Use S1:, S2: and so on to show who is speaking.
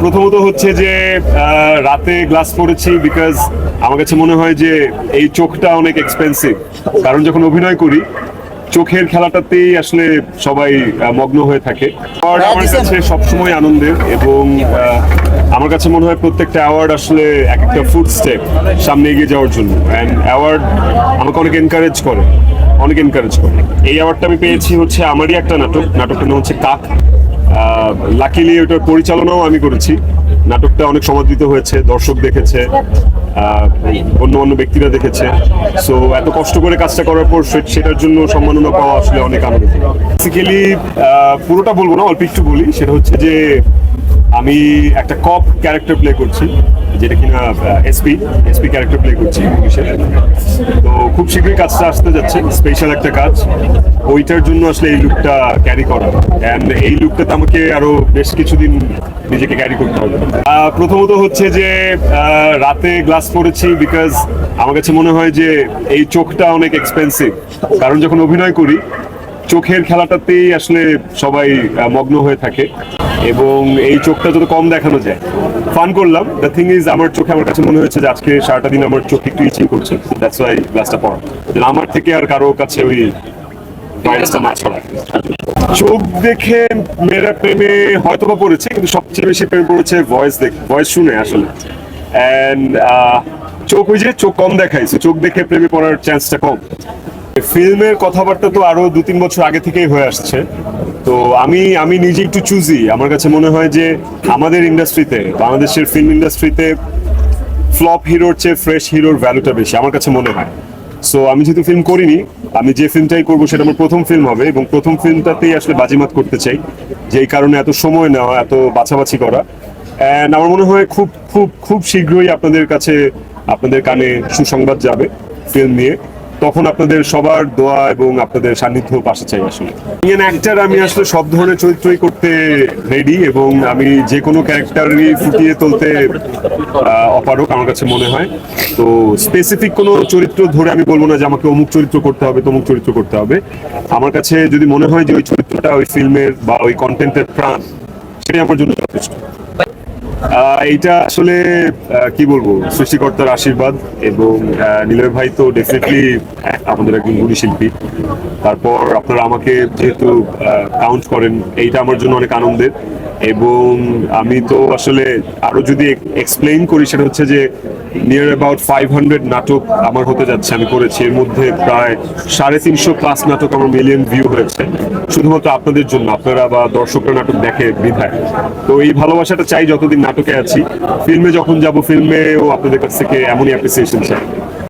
S1: প্রথমত হচ্ছে যে রাতে গ্লাস পরেছি বিকজ আমার কাছে মনে হয় যে এই চোখটা অনেক এক্সপেন্সিভ কারণ যখন অভিনয় করি চোখের খেলাটাতেই আসলে সবাই মগ্ন হয়ে থাকে। অ্যাওয়ার্ড আমার কাছে সবসময় আনন্দের এবং আমার কাছে মনে হয় প্রত্যেকটা অ্যাওয়ার্ড আসলে এক একটা ফুড স্টেপ সামনে এগিয়ে যাওয়ার জন্য। অ্যান্ড অ্যাওয়ার্ড আমাকে অনেক এনকারেজ করে। অনেক এনকারেজ করে। এই অ্যাওয়ার্ডটা আমি পেয়েছি হচ্ছে আমারই একটা নাটক। নাটকটার নাম হচ্ছে কাক। লাকিলি ওটার পরিচালনাও আমি করেছি। নাটকটা অনেক সমাদৃত হয়েছে, দর্শক দেখেছে অন্য অন্য ব্যক্তিরা দেখেছে। সো এত কষ্ট করে কাজটা করার পর সেটার জন্য সম্মাননা পাওয়া আসলে অনেক আনন্দ বেসিক্যালি পুরোটা বলব না, অল্প একটু বলি। সেটা হচ্ছে যে আমি একটা কপ ক্যারেক্টার প্লে করছি, যেটা কিনা এসপি এসপি ক্যারেক্টার প্লে করছি পুলিশের তো খুব শীঘ্রই কাজটা আসতে যাচ্ছে স্পেশাল একটা কাজ। ওইটার জন্য আসলে এই লুকটা ক্যারি করা। অ্যান্ড এই লুকটাতে আমাকে আরও বেশ কিছুদিন নিজেকে ক্যারি করতে হবে। প্রথমত হচ্ছে যে রাতে গ্লাস পরেছি বিকজ আমার কাছে মনে হয় যে এই চোখটা অনেক এক্সপেন্সিভ কারণ যখন অভিনয় করি, চোখের খেলাটাতেই আসলে সবাই মগ্ন হয়ে থাকে। এবং এই চোখটা যত কম দেখানো যায়। ফান করলাম। দ্য থিং ইজ আমার চোখে আমার কাছে মনে হয়েছে যে আজকে সারাটা দিন আমার চোখ একটু ইচিং করছে। দ্যাটস ওয়াই গ্লাসটা পড়া আমার থেকে আর কারও কাছে ওই ভাইরাসটা না চোখ দেখে মেয়েরা প্রেমে হয়তো বা পড়েছে, কিন্তু সবচেয়ে বেশি প্রেমে পড়েছে ভয়েস দেখ ভয়েস শুনে আসলে। অ্যান্ড চোখ ওই যে চোখ কম দেখাইছে, চোখ দেখে প্রেমে পড়ার চান্সটা কম। ফিল্মের কথাবার্তা তো আরও দু তিন বছর আগে থেকেই হয়ে আসছে। তো আমি আমি নিজে একটু চুজি আমার কাছে মনে হয় যে আমাদের ইন্ডাস্ট্রিতে বাংলাদেশের ফিল্ম ইন্ডাস্ট্রিতে ফ্লপ হিরোর চেয়ে ফ্রেশ হিরোর ভ্যালুটা বেশি, আমার কাছে মনে হয়। সো আমি যেহেতু ফিল্ম করিনি, আমি যে ফিল্মটাই করব সেটা আমার প্রথম ফিল্ম হবে এবং প্রথম ফিল্মটাতেই আসলে বাজিমাত করতে চাই, যেই কারণে এত সময় নেওয়া, এত বাছাবাছি করা। অ্যান্ড আমার মনে হয় খুব খুব খুব শীঘ্রই আপনাদের কাছে, আপনাদের কানে সুসংবাদ যাবে ফিল্ম নিয়ে। তখন আপনাদের সবার দোয়া এবং আপনাদের সান্নিধ্য পাশে চাই আসলে। ইন্ডিয়ান অ্যাক্টার আমি আসলে সব ধরনের চরিত্রই করতে রেডি এবং আমি যে কোনো ক্যারেক্টারই ফুটিয়ে তুলতে অপারক আমার কাছে মনে হয়। তো স্পেসিফিক কোনো চরিত্র ধরে আমি বলব না যে আমাকে অমুক চরিত্র করতে হবে, তমুক চরিত্র করতে হবে। আমার কাছে যদি মনে হয় যে ওই চরিত্রটা ওই ফিল্মের বা ওই কন্টেন্টের প্রাণ, সেটাই আমার জন্য যথেষ্ট। এইটা আসলে কি বলব, সৃষ্টিকর্তার আশীর্বাদ এবং নিলয় ভাই তো ডেফিনেটলি আমাদের একজন গুণী শিল্পী। তারপর আপনারা আমাকে যেহেতু কাউন্ট করেন, এইটা আমার জন্য অনেক আনন্দের। এবং আমি তো আসলে আরও যদি এক্সপ্লেইন করি, সেটা হচ্ছে যে নিয়ার অ্যাবাউট ফাইভ হান্ড্রেড নাটক আমার হতে যাচ্ছে, আমি করেছি। এর মধ্যে প্রায় সাড়ে তিনশো প্লাস নাটক আমার মিলিয়ন ভিউ হয়েছে। শুধুমাত্র আপনাদের জন্য, আপনারা বা দর্শকরা নাটক দেখে বিধায়। তো এই ভালোবাসাটা চাই যতদিন নাটকে আছি। ফিল্মে যখন যাব, ফিল্মেও আপনাদের কাছ থেকে এমনই অ্যাপ্রিসিয়েশন চাই।